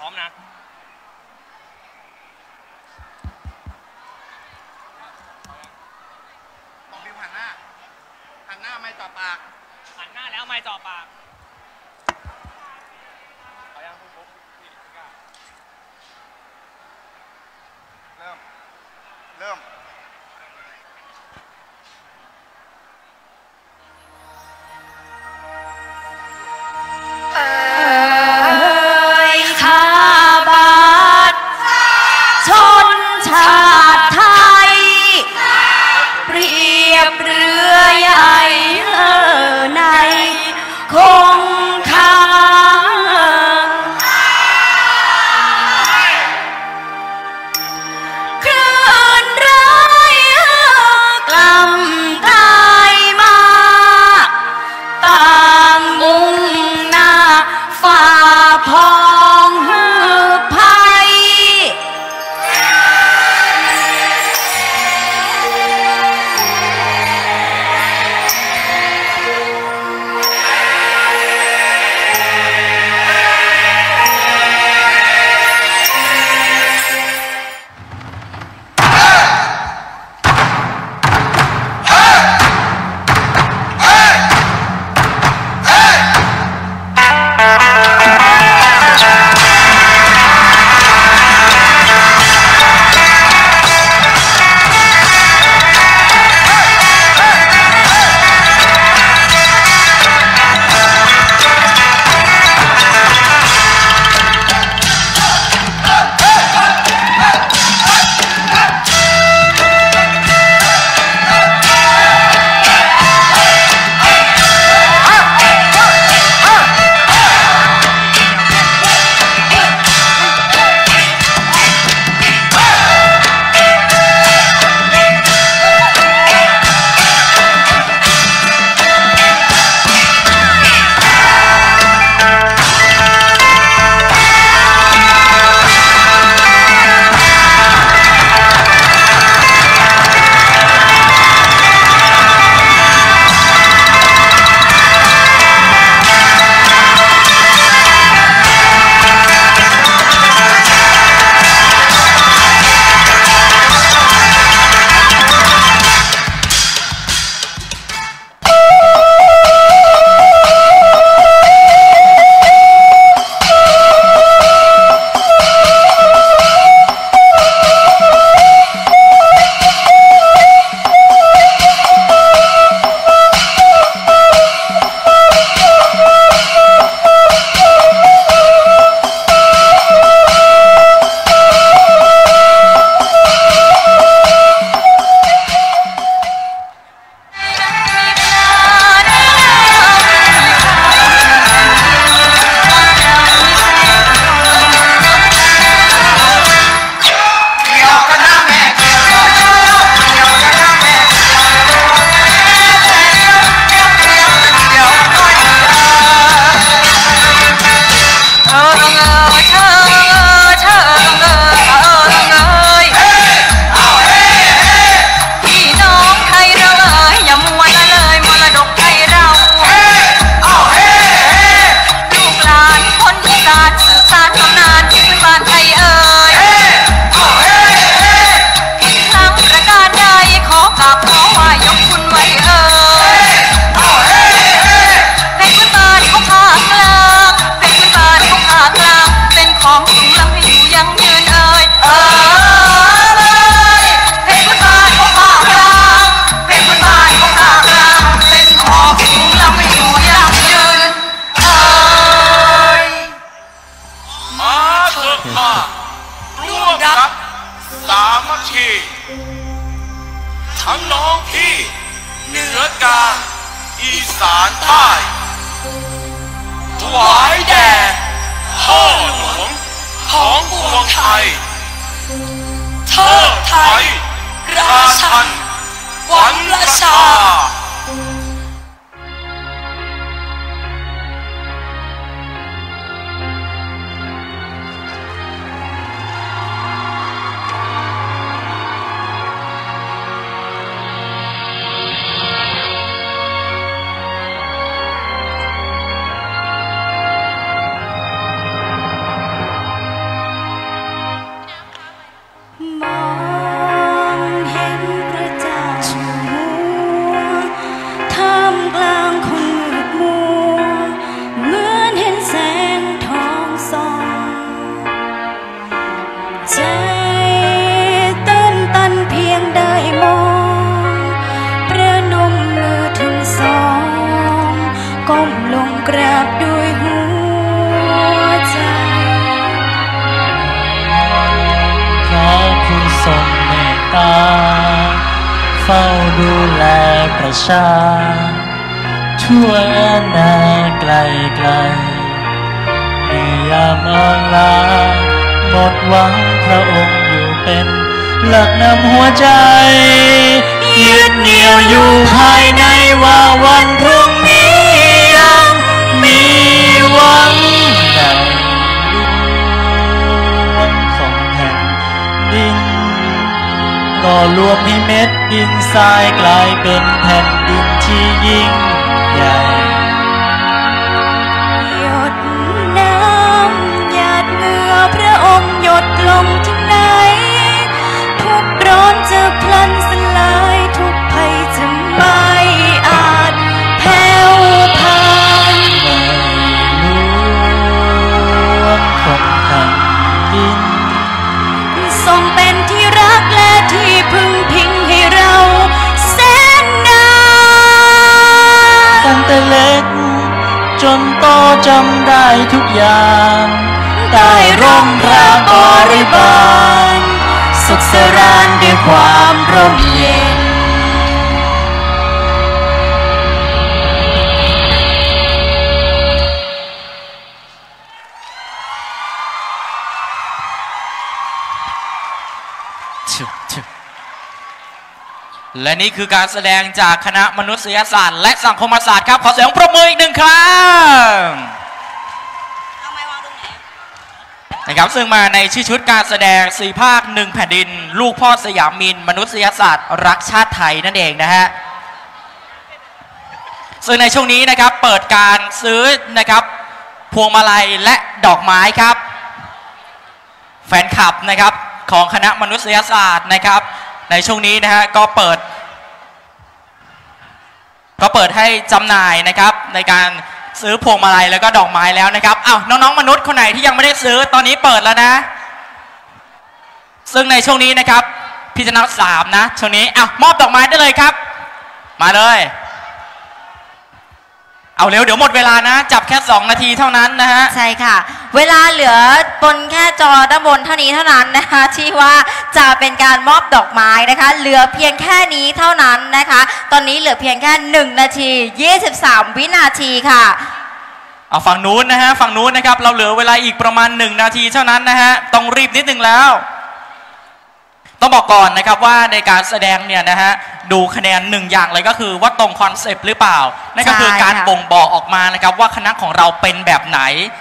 พร้อมนะของดิวหันหน้าหันหน้าไม่ต่อปากหันหน้าแล้วไม่ต่อปาก วายแด่พ่อหลวงของปวงไทยเทิดไทย ราชัน หวังประชา ตา เฝ้าดูแลประชา ทั่วนาไกลไกลมียามอ่ลาหมดหวังพระองค์อยู่เป็นหลักนำหัวใจ ยึดเหนี่ยวอยู่ภายในว่าวัน ดินทรายกลายเป็นแผ่นดินที่ยิ่ง จนโตจำได้ทุกอย่างใต้ร่มพระบริบาลสุขสรานด้วยความร่มเย็น และนี่คือการแสดงจากคณะมนุษยศาสตร์ และสังคมศาสตร์ครับ ขอเสียงปรบมืออีกหนึ่งครั้งนะครับซึ่งมาในชื่อชุดการแสดงสี่ภาคหนึ่งแผ่นดิน ลูกพ่อสยามมิน มนุษยศาสตร์ รักชาติไทยนั่นเองนะฮะซึ่งในช่วงนี้นะครับเปิดการซื้อนะครับพวงมาลัยและดอกไม้ครับ แฟนคลับนะครับของคณะมนุษยศาสตร์นะครับ ในช่วงนี้นะฮะก็เปิด ก็เปิดให้จำหน่ายนะครับในการซื้อพวงมาลัยแล้วก็ดอกไม้แล้วนะครับอ้าวน้องๆมนุษย์คนไหนที่ยังไม่ได้ซื้อตอนนี้เปิดแล้วนะ ซึ่งในช่วงนี้นะครับพี่จะนับสามนะช่วงนี้อ้าวมอบดอกไม้ได้เลยครับ มาเลย เอาเร็วเดี๋ยวหมดเวลานะ จับแค่ 2 นาทีเท่านั้นนะฮะ ใช่ค่ะ เวลาเหลือบนแค่จอด้านบนเท่านี้เท่านั้นนะคะที่ว่าจะเป็นการมอบดอกไม้นะคะ เหลือเพียงแค่นี้เท่านั้นนะคะ ตอนนี้เหลือเพียงแค่ 1 นาที 23 วินาทีค่ะเอาฝั่งนู้นนะฮะฝั่งนู้นนะครับเราเหลือเวลาอีกประมาณ 1 นาทีเท่านั้นนะฮะต้องรีบนิดนึงแล้ว ต้องบอกก่อนนะครับว่าในการแสดงเนี่ยนะฮะดูคะแนนหนึ่งอย่างเลยก็คือว่าตรงคอนเซปต์หรือเปล่านั่นก็คือการบ่งบอกออกมานะครับว่าคณะของเราเป็นแบบไหน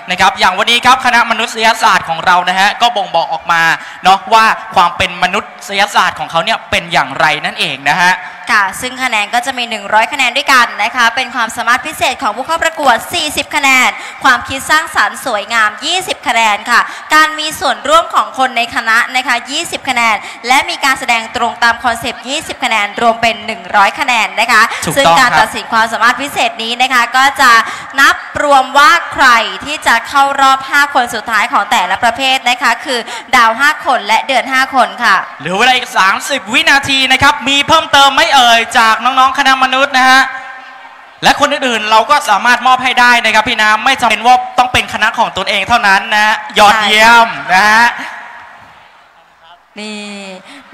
นะครับอย่างวันนี้ครับคณะมนุษยศาสตร์ของเรานะฮะก็บ่งบอกออกมาเนาะว่าความเป็นมนุษยศาสตร์ของเขาเนี่ยเป็นอย่างไรนั่นเองนะฮะ ค่ะ ซึ่งคะแนนก็จะมี 100 คะแนนด้วยกันนะคะ เป็นความสามารถพิเศษของผู้เข้าประกวด 40 คะแนน ความคิดสร้างสารรค์สวยงาม 20 คะแนนค่ะ การมีส่วนร่วมของคนในคณะนะคะ 20 คะแนน และมีการแสดงตรงตามคอนเซปต์ 20 คะแนน รวมเป็น 100 คะแนนนะคะถูกต้องซึ่งการครับตัดสินความสามารถพิเศษนี้นะคะ ก็จะนับรวมว่าใครที่จะเข้ารอบ 5 คนสุดท้ายของแต่ละประเภทนะคะ คือดาว 5 คนและเดือน 5 คนค่ะ เหลือเวลาอีก 30 วินาทีนะครับ มีเพิ่มเติมไหม่เอ่ยจากน้องๆคณะมนุษย์นะฮะและคนอื่นๆเราก็สามารถมอบให้ได้นะครับพี่น้ำไม่จำเป็นว่าต้องเป็นคณะของตนเองเท่านั้นนะฮะยอดเยี่ยมนะฮะนี่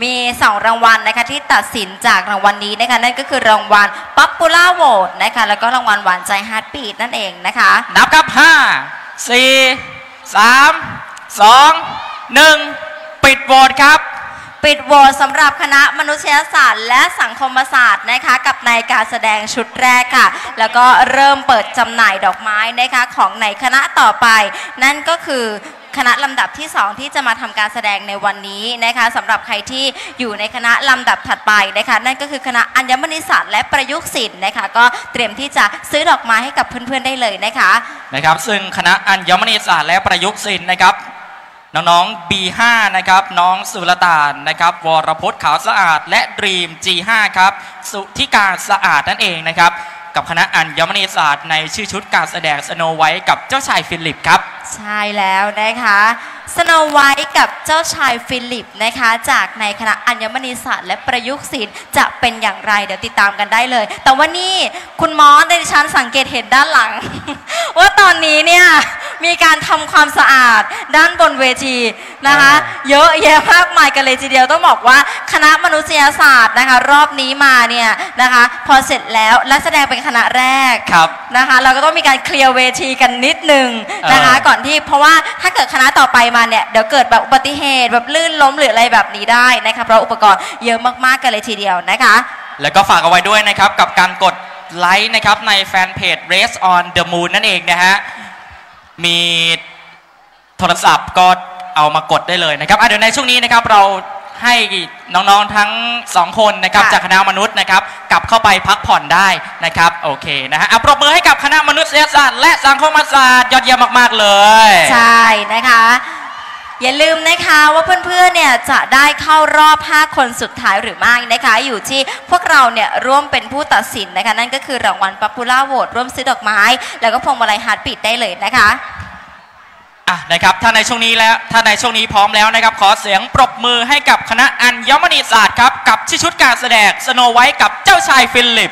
มีสองรางวัลนะคะที่ตัดสินจากรางวัลนี้นะคะนั่นก็คือรางวัล Popular Vote นะคะแล้วก็รางวัลหวานใจฮาร์ดบีดนั่นเองนะคะ นับครับ5 4 3 2 1ปิดโหวตครับ ปิดโหวตสำหรับคณะมนุษยศาสตร์ และสังคมศาสตร์นะคะ กับในการแสดงชุดแรกค่ะ แล้วก็เริ่มเปิดจำหน่ายดอกไม้นะคะของในคณะต่อไป นั่นก็คือคณะลำดับที่ 2 ที่จะมาทำการแสดงในวันนี้นะคะสำหรับใครที่อยู่ในคณะลำดับถัดไปนะคะนั่นก็คือคณะอัญมณีศาสตร์และประยุกต์ศิลป์นะคะก็เตรียมที่จะซื้อดอกไม้ให้กับเพื่อนๆได้เลยนะคะนะครับซึ่งคณะอัญมณีศาสตร์และประยุกต์ศิลป์นะครับ น้องๆ B5 นะครับ น้องสุลต่านนะครับ วรพจน์ขาวสะอาด และดรีม G5 ครับ สุธิการสะอาดนั่นเองนะครับ กับคณะอัญมณีศาสตร์ในชื่อชุดการแสดงสโนไวท์กับเจ้าชายฟิลิปครับ ใช่แล้วนะคะสโนไวท์กับเจ้าชายฟิลิปนะคะ จากในคณะอัญมณีศาสตร์และประยุกต์ศิลป์จะเป็นอย่างไรเดี๋ยวติดตามกันได้เลย แต่ว่านี่คุณมอสในดิฉันสังเกตเห็นด้านหลัง ว่าตอนนี้เนี่ย มีการทำความสะอาดด้านบนเวทีนะคะ เยอะแยะมากมายกันเลยทีเดียวต้องบอกว่าคณะมนุษยศาสตร์นะคะ รอบนี้มาเนี่ยนะคะ พอเสร็จแล้วและแสดงเป็นคณะแรกครับนะคะ เราก็ต้องมีการเคลียร์เวทีกันนิดนึงนะคะเออก่อนที่เพราะว่าถ้าเกิดคณะต่อไปมาเนี่ยเดี๋ยวเกิดแบบอุบัติเหตุแบบลื่นล้มหรืออะไรแบบนี้ได้นะคะเพราะอุปกรณ์เยอะมากๆกันเลยทีเดียวนะคะ แล้วก็ฝากเอาไว้ด้วยนะครับกับการกดไลค์นะครับในแฟนเพจ Race on the Moon นั่นเองนะฮะ มีโทรศัพท์ก็เอามากดได้เลยนะครับอะเดี๋ยวในช่วงนี้นะครับเราให้น้องๆทั้งสองคนนะครับค่ะจากคณะมนุษย์นะครับกลับเข้าไปพักผ่อนได้นะครับโอเคนะฮะอะปรบมือให้กับคณะมนุษยศาสตร์และสังคมศาสตร์ยอดเยี่ยมมากๆเลย ใช่นะคะ อย่าลืมนะคะว่าเพื่อนๆเนี่ยจะได้เข้ารอบ 5 คนสุดท้ายหรือไม่นะคะ อยู่ที่พวกเราเนี่ยร่วมเป็นผู้ตัดสินนะคะ นั่นก็คือรางวัลป๊อปปูล่าโหวตร่วมซื้อดอกไม้ แล้วก็พวงมาลัยฮาร์ดบีดได้เลยนะคะอะนะครับถ้าในช่วงนี้แล้วถ้าในช่วงนี้พร้อมแล้วนะครับ ขอเสียงปรบมือให้กับคณะอัญมณีศาสตร์ครับกับที่ชุดการแสดงสโนไวท์กับเจ้าชายฟิลิป